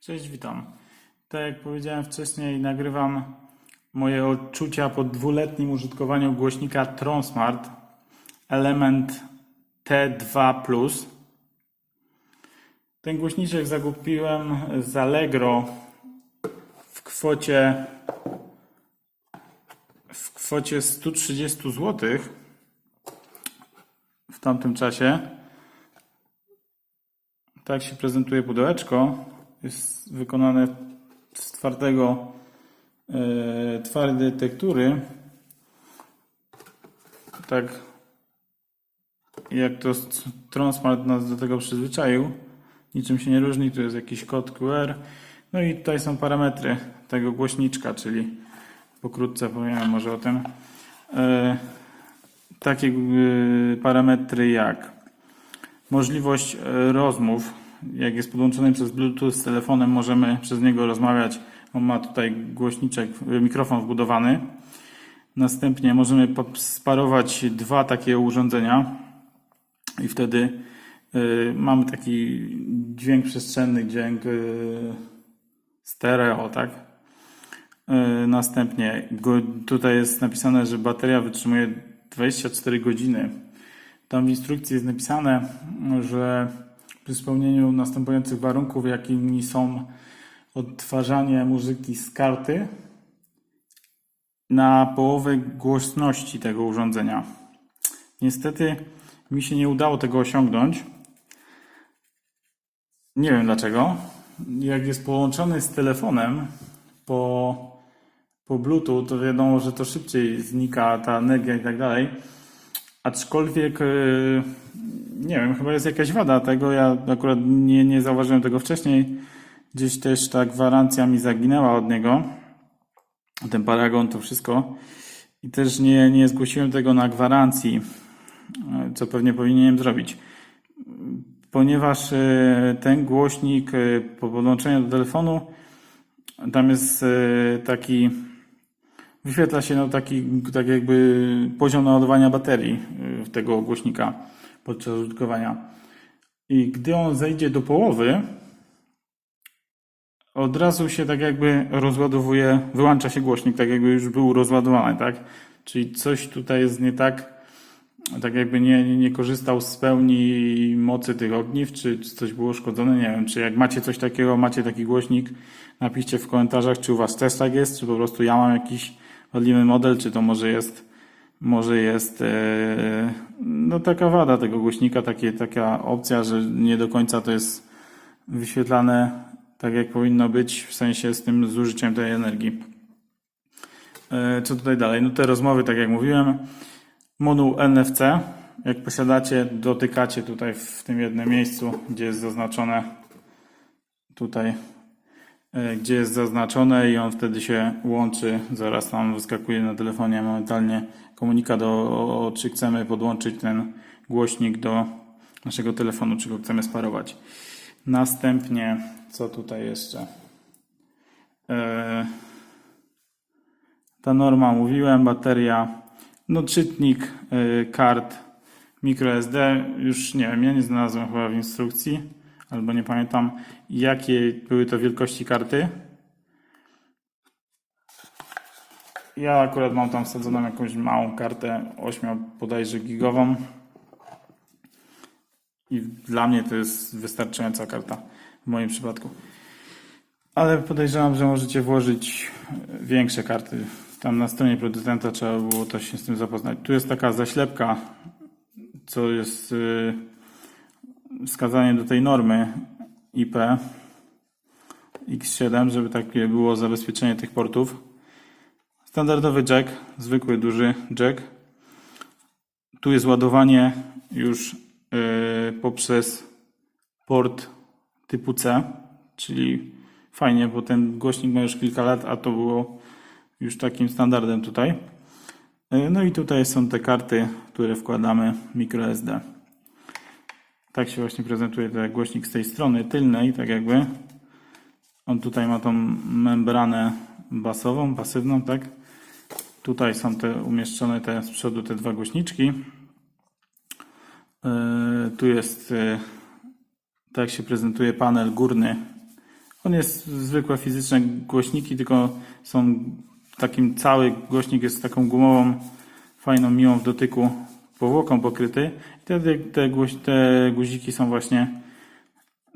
Cześć, witam. Tak jak powiedziałem wcześniej, nagrywam moje odczucia po dwuletnim użytkowaniu głośnika Tronsmart Element T2 Ten głośniczek zakupiłem z Allegro w kwocie w kwocie 130 zł w tamtym czasie. Tak się prezentuje pudełeczko. Jest wykonane z twardego, e, twardej tektury. Tak jak to Tronsmart nas do tego przyzwyczaił. Niczym się nie różni. Tu jest jakiś kod QR. No i tutaj są parametry tego głośniczka, czyli pokrótce powiem może o tym. E, takie e, parametry jak możliwość rozmów. Jak jest podłączony przez Bluetooth z telefonem, możemy przez niego rozmawiać. On ma tutaj głośniczek, mikrofon wbudowany. Następnie możemy sparować dwa takie urządzenia i wtedy e, mamy taki dźwięk przestrzenny, dźwięk e, stereo, tak? E, Następnie tutaj jest napisane, że bateria wytrzymuje 24 godziny. Tam w instrukcji jest napisane, że przy spełnieniu następujących warunków, jakimi są odtwarzanie muzyki z karty na połowę głośności tego urządzenia. Niestety mi się nie udało tego osiągnąć. Nie wiem dlaczego. Jak jest połączony z telefonem po, po Bluetooth, to wiadomo, że to szybciej znika ta energia i tak dalej. Aczkolwiek, yy, nie wiem, chyba jest jakaś wada tego. Ja akurat nie, nie zauważyłem tego wcześniej. Gdzieś też ta gwarancja mi zaginęła od niego. Ten paragon, to wszystko. I też nie, nie zgłosiłem tego na gwarancji, co pewnie powinienem zrobić. Ponieważ yy, ten głośnik yy, po podłączeniu do telefonu, tam jest yy, taki wyświetla się no taki tak jakby poziom naładowania baterii tego głośnika podczas użytkowania. I gdy on zejdzie do połowy, od razu się tak jakby rozładowuje, wyłącza się głośnik, tak jakby już był rozładowany, tak? Czyli coś tutaj jest nie tak, tak jakby nie, nie, korzystał z pełni mocy tych ogniw, czy, czy coś było uszkodzone, nie wiem, czy jak macie coś takiego, macie taki głośnik, napiszcie w komentarzach, czy u Was też tak jest, czy po prostu ja mam jakiś wadliwy model, czy to może jest, może jest e, no taka wada tego głośnika, takie, taka opcja, że nie do końca to jest wyświetlane tak jak powinno być, w sensie z tym zużyciem tej energii. E, Co tutaj dalej? No te rozmowy, tak jak mówiłem, moduł NFC, jak posiadacie, dotykacie tutaj w tym jednym miejscu, gdzie jest zaznaczone tutaj gdzie jest zaznaczone i on wtedy się łączy. Zaraz tam wyskakuje na telefonie momentalnie komunikat o, o, czy chcemy podłączyć ten głośnik do naszego telefonu, czy go chcemy sparować. Następnie, co tutaj jeszcze? E, ta norma mówiłem, bateria, no czytnik e, kart microSD, już nie wiem, ja nie znalazłem chyba w instrukcji, albo nie pamiętam jakie były to wielkości karty. Ja akurat mam tam wsadzoną jakąś małą kartę 8 bodajże gigową i dla mnie to jest wystarczająca karta w moim przypadku. Ale podejrzewam, że możecie włożyć większe karty. Tam na stronie producenta trzeba było też się z tym zapoznać. Tu jest taka zaślepka, co jest yy, wskazanie do tej normy IP X7, żeby takie było zabezpieczenie tych portów. Standardowy jack, zwykły duży jack. Tu jest ładowanie już yy, poprzez port typu C, czyli fajnie, bo ten głośnik ma już kilka lat, a to było już takim standardem tutaj. Yy, No i tutaj są te karty, które wkładamy microSD. Tak się właśnie prezentuje ten głośnik z tej strony tylnej, tak jakby. On tutaj ma tą membranę basową, pasywną, tak? Tutaj są te umieszczone te z przodu te dwa głośniczki. Yy, Tu jest, yy, tak się prezentuje panel górny nie jest zwykłe fizyczne głośniki, tylko są takim cały głośnik jest taką gumową, fajną, miłą w dotyku powłoką pokryty. I te, te, guziki są właśnie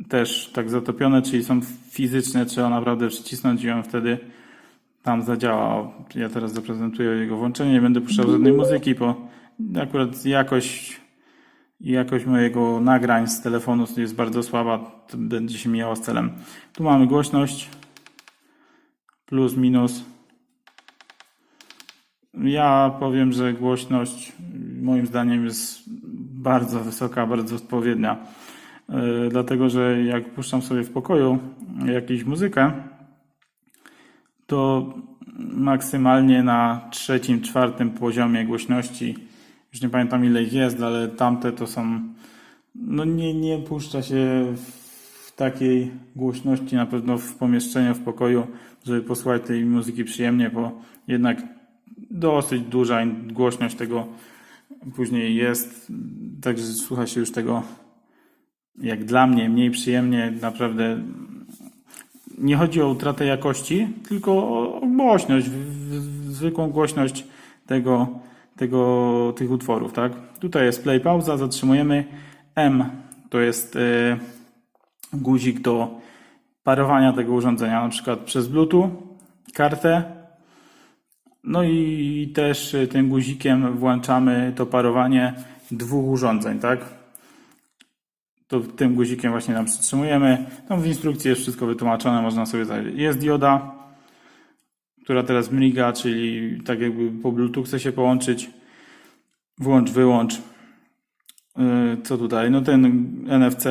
też tak zatopione, czyli są fizyczne, trzeba naprawdę przycisnąć i on wtedy tam zadziała. Ja teraz zaprezentuję jego włączenie, nie będę puszczał żadnej muzyki, bo akurat jakość, jakość mojego nagrań z telefonu jest bardzo słaba, będzie się mijało z celem. Tu mamy głośność, plus, minus. Ja powiem, że głośność moim zdaniem jest bardzo wysoka, bardzo odpowiednia. Yy, Dlatego, że jak puszczam sobie w pokoju jakąś muzykę, to maksymalnie na trzecim, czwartym poziomie głośności, już nie pamiętam ile ich jest, ale tamte to są, no nie, nie puszcza się w takiej głośności na pewno w pomieszczeniu, w pokoju, żeby posłuchać tej muzyki przyjemnie, bo jednak dosyć duża głośność tego później jest, także słucha się już tego jak dla mnie mniej przyjemnie, naprawdę nie chodzi o utratę jakości, tylko o głośność, zwykłą głośność tego, tego, tych utworów, tak? Tutaj jest play, pauza, zatrzymujemy. M to jest e, guzik do parowania tego urządzenia, na przykład przez Bluetooth, kartę. No i też e, tym guzikiem włączamy to parowanie dwóch urządzeń, tak? to tym guzikiem właśnie nam przytrzymujemy. Tam w instrukcji jest wszystko wytłumaczone, można sobie zajrzeć. Jest dioda, która teraz mriga, czyli tak jakby po Bluetooth chce się połączyć. Włącz, wyłącz. Yy, Co tutaj? No ten NFC,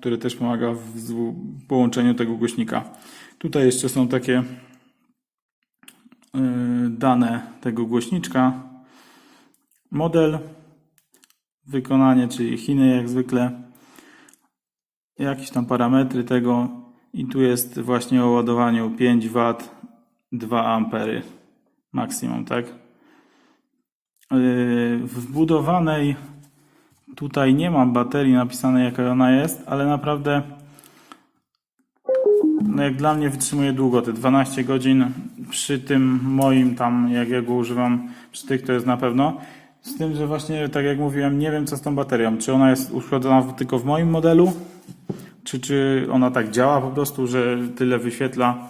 który też pomaga w połączeniu tego głośnika. Tutaj jeszcze są takie dane tego głośniczka. Model, wykonanie, czyli Chiny jak zwykle jakieś tam parametry tego i tu jest właśnie o ładowaniu 5 W 2 ampery maksimum, tak? Yy, Wbudowanej tutaj nie mam baterii napisanej jaka ona jest, ale naprawdę no jak dla mnie wytrzymuje długo, te 12 godzin przy tym moim tam, jak ja go używam, przy tych to jest na pewno. Z tym, że właśnie tak jak mówiłem, nie wiem co z tą baterią. Czy ona jest uszkodzona tylko w moim modelu, czy, czy ona tak działa po prostu, że tyle wyświetla.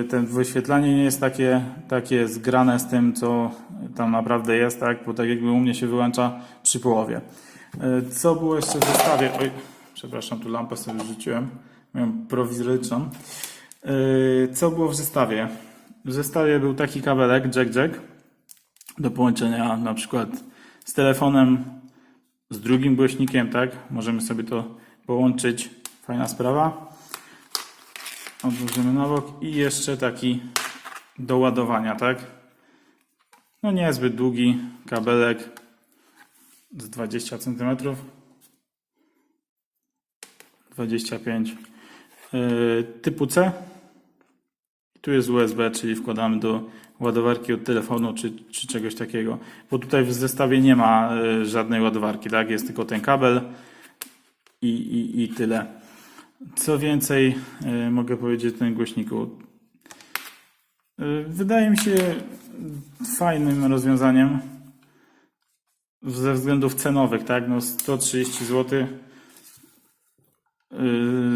Y, Ten wyświetlanie nie jest takie, takie zgrane z tym, co tam naprawdę jest, tak? Bo tak jakby u mnie się wyłącza przy połowie. Y, Co było jeszcze w zestawie? Oj, przepraszam, tu lampę sobie rzuciłem. Prowizoryczną. Y, Co było w zestawie? W zestawie był taki kabelek jack-jack do połączenia na przykład z telefonem, z drugim głośnikiem, tak? Możemy sobie to połączyć. Fajna sprawa. Odłożymy na bok i jeszcze taki do ładowania, tak? No niezbyt długi kabelek z 20 cm. 25 yy, typu C. Tu jest USB, czyli wkładamy do ładowarki od telefonu czy, czy czegoś takiego. Bo tutaj w zestawie nie ma y, żadnej ładowarki, tak? Jest tylko ten kabel i, i, i tyle. Co więcej y, mogę powiedzieć o tym głośniku? Wydaje mi się fajnym rozwiązaniem ze względów cenowych, tak? No 130 zł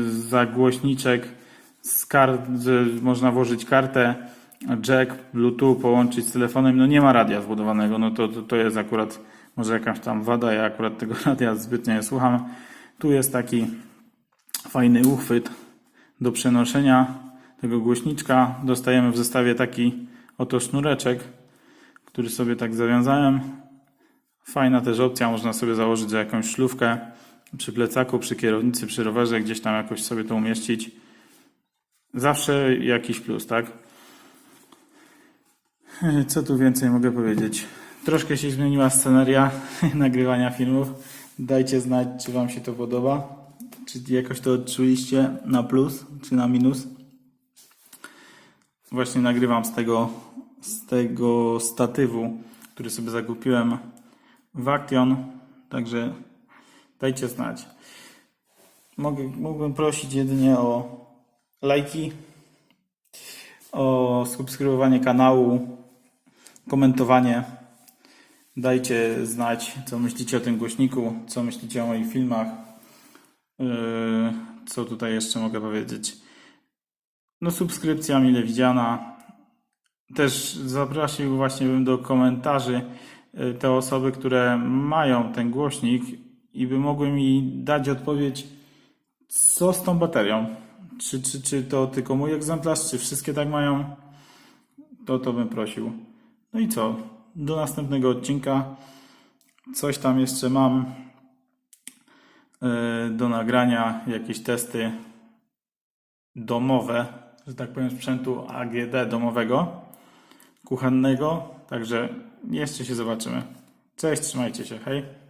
za głośniczek z kart, można włożyć kartę, jack, bluetooth, połączyć z telefonem, no nie ma radia wbudowanego, no to, to, to jest akurat może jakaś tam wada, ja akurat tego radia zbytnio nie słucham. Tu jest taki fajny uchwyt do przenoszenia tego głośniczka. Dostajemy w zestawie taki oto sznureczek, który sobie tak zawiązałem. Fajna też opcja, można sobie założyć za jakąś szlówkę przy plecaku, przy kierownicy, przy rowerze, gdzieś tam jakoś sobie to umieścić. Zawsze jakiś plus, tak? Co tu więcej mogę powiedzieć? Troszkę się zmieniła sceneria nagrywania filmów. Dajcie znać, czy Wam się to podoba. Czy jakoś to odczuliście na plus, czy na minus. Właśnie nagrywam z tego, z tego statywu, który sobie zakupiłem w Action. Także dajcie znać. Mogę, mógłbym prosić jedynie o lajki, o subskrybowanie kanału, komentowanie. Dajcie znać, co myślicie o tym głośniku, co myślicie o moich filmach. Yy, co tutaj jeszcze mogę powiedzieć? No, subskrypcja mile widziana. Też zaprosił właśnie bym do komentarzy y, te osoby, które mają ten głośnik i by mogły mi dać odpowiedź, co z tą baterią. Czy, czy, czy to tylko mój egzemplarz, czy wszystkie tak mają? To to bym prosił. No i co? Do następnego odcinka. Coś tam jeszcze mam y, do nagrania, jakieś testy domowe, że tak powiem, sprzętu AGD domowego, kuchennego. Także jeszcze się zobaczymy. Cześć, trzymajcie się, hej.